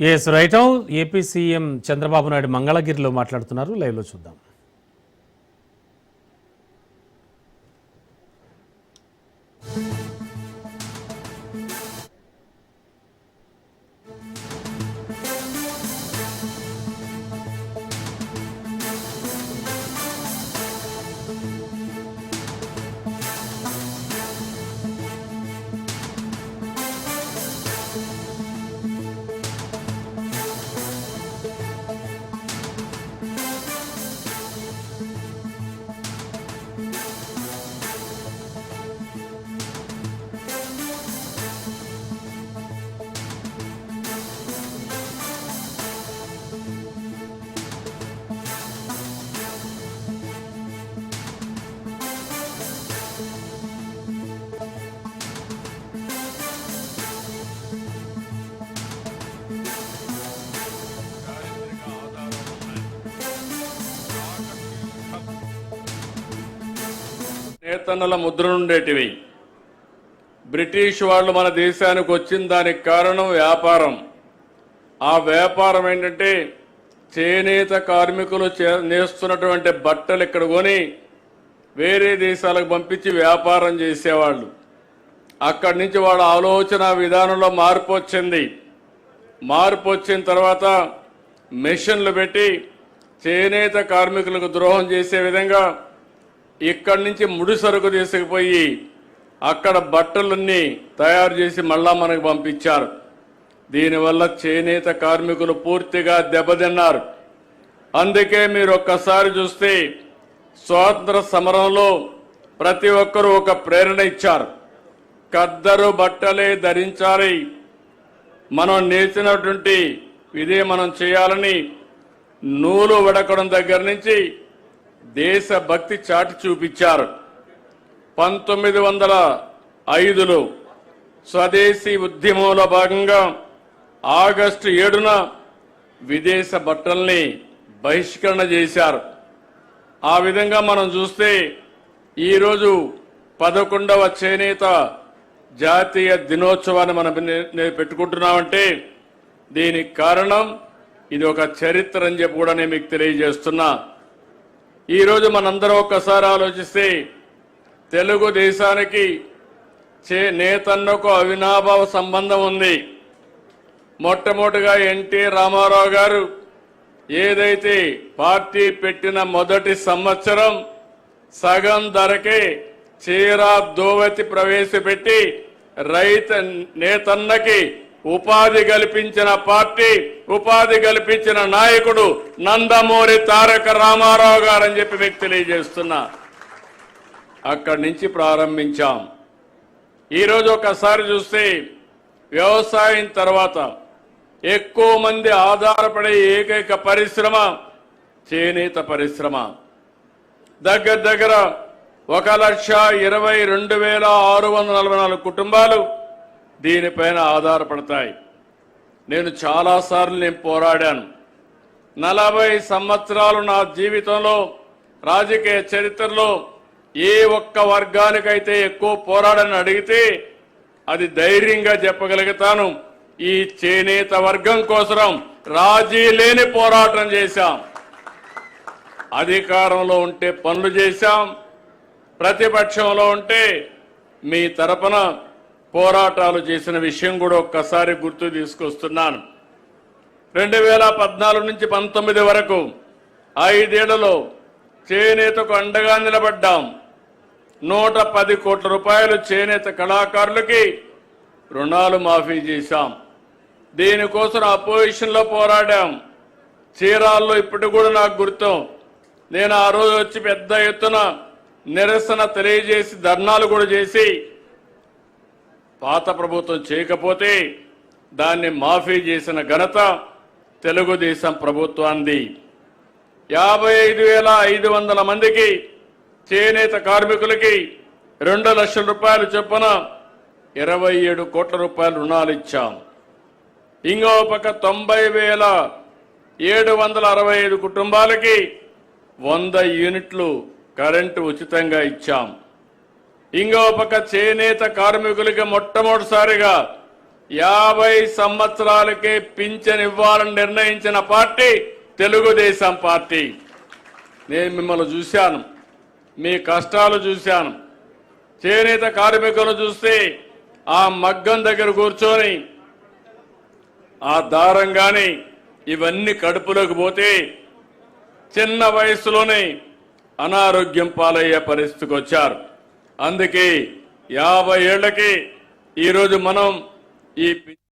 Yes right AP CM Chandrababu Naidu మంగళగిరిలో మాట్లాడుతున్నారు. లైవ్లో చూద్దాం. నేతన్నల ముద్రనుండేటివి బ్రిటిష్ వాళ్ళు మన దేశానికి వచ్చిన దానికి కారణం వ్యాపారం. ఆ వ్యాపారం ఏంటంటే చేనేత కార్మికులు చే- నేస్తున్నటువంటి బట్టలు ఇక్కడ కొని వేరే దేశాలకు పంపించి వ్యాపారం చేసేవాళ్ళు. అక్కడి నుంచి వాళ్ళ ఆలోచన విధానంలో మార్పు వచ్చింది. మార్పు వచ్చిన తర్వాత మెషిన్లు పెట్టి చేనేత కార్మికులకు ద్రోహం చేసే విధంగా ఇక్కడి నుంచి ముడి సరుకు తీసుకుపోయి అక్కడ బట్టలన్నీ తయారు చేసి మళ్ళా మనకు పంపించారు. దీనివల్ల చేనేత కార్మికులు పూర్తిగా దెబ్బతిన్నారు. అందుకే మీరు ఒక్కసారి చూస్తే స్వాతంత్ర సమరంలో ప్రతి ఒక్కరూ ఒక ప్రేరణ ఇచ్చారు. కద్దరు బట్టలే ధరించాలి. మనం నేర్చినటువంటి ఇదే మనం చేయాలని నూలు వడకడం దగ్గర నుంచి దేశభక్తి చాటి చూపించారు. పంతొమ్మిది వందల ఐదులో స్వదేశీ ఉద్యమంలో భాగంగా ఆగస్టు ఏడున విదేశ బట్టల్ని బహిష్కరణ చేశారు. ఆ విధంగా మనం చూస్తే ఈరోజు పదకొండవ చేనేత జాతీయ దినోత్సవాన్ని మనం పెట్టుకుంటున్నామంటే దీనికి కారణం ఇది ఒక చరిత్ర అని చెప్పి కూడా నేను మీకు తెలియజేస్తున్నా. ఈరోజు మనందరం ఒక్కసారి ఆలోచిస్తే తెలుగుదేశానికి చే నేతన్నకు అవినాభావ సంబంధం ఉంది. మొట్టమొదటిగా ఎన్టీ రామారావు గారు ఏదైతే పార్టీ పెట్టిన మొదటి సంవత్సరం సగం ధరకే చీరా దోవతి ప్రవేశపెట్టి రైత నేతన్నకి ఉపాధి కల్పించిన పార్టీ ఉపాధి కల్పించిన నాయకుడు నందమూరి తారక రామారావు గారు అని చెప్పి మీకు తెలియజేస్తున్నా. అక్కడి నుంచి ప్రారంభించాం. ఈరోజు ఒకసారి చూస్తే వ్యవసాయం తర్వాత ఎక్కువ మంది ఆధారపడే ఏకైక పరిశ్రమ చేనేత పరిశ్రమ. దగ్గర దగ్గర ఒక లక్ష ఇరవై రెండు వేల ఆరు వందల నలభై నాలుగు కుటుంబాలు దీనిపైన ఆధారపడతాయి. నేను చాలాసార్లు నేను పోరాడాను. నలభై సంవత్సరాలు నా జీవితంలో రాజకీయ చరిత్రలో ఏ ఒక్క వర్గానికైతే ఎక్కువ పోరాడని అడిగితే అది ధైర్యంగా చెప్పగలుగుతాను. ఈ చేనేత వర్గం కోసం రాజీ లేని పోరాటం చేశాం. అధికారంలో ఉంటే పనులు చేశాం. ప్రతిపక్షంలో ఉంటే మీ తరపున పోరాటాలు చేసిన విషయం కూడా ఒక్కసారి గుర్తు తీసుకొస్తున్నాను. రెండు వేల పద్నాలుగు నుంచి పంతొమ్మిది వరకు ఐదేళ్ళలో చేనేతకు అండగా నిలబడ్డాం. నూట పది కోట్ల రూపాయలు చేనేత కళాకారులకి రుణాలు మాఫీ చేశాం. దీనికోసం అపోజిషన్లో పోరాడాం. చీరాల్లో ఇప్పుడు కూడా నాకు గుర్తు. నేను ఆ రోజు వచ్చి పెద్ద ఎత్తున నిరసన తెలియజేసి ధర్నాలు కూడా చేసి పాత ప్రభుత్వం చేయకపోతే దాన్ని మాఫీ చేసిన ఘనత తెలుగుదేశం ప్రభుత్వాన్ని యాభై ఐదు వేల ఐదు వందల మందికి చేనేత కార్మికులకి రెండు లక్షల రూపాయలు చొప్పున ఇరవై ఏడు కోట్ల రూపాయలు రుణాలు ఇచ్చాం. ఇంకో పక్క తొంభై వేల ఏడు వందల అరవై ఐదు కుటుంబాలకి వంద యూనిట్లు కరెంటు ఉచితంగా ఇచ్చాం. ఇంకో పక్క చేనేత కార్మికులకి మొట్టమొదటిసారిగా యాభై సంవత్సరాలకే పింఛన్ ఇవ్వాలని నిర్ణయించిన పార్టీ తెలుగుదేశం పార్టీ. నేను మిమ్మల్ని చూశాను. మీ కష్టాలు చూశాను. చేనేత కార్మికులు చూస్తే ఆ మగ్గం దగ్గర కూర్చొని ఆ దారం కానీ ఇవన్నీ కడుపులోకి పోతే చిన్న వయసులోనే అనారోగ్యం పాలయ్యే పరిస్థితికి వచ్చారు. అందుకే యాభై ఏళ్ళకి ఈరోజు మనం ఈ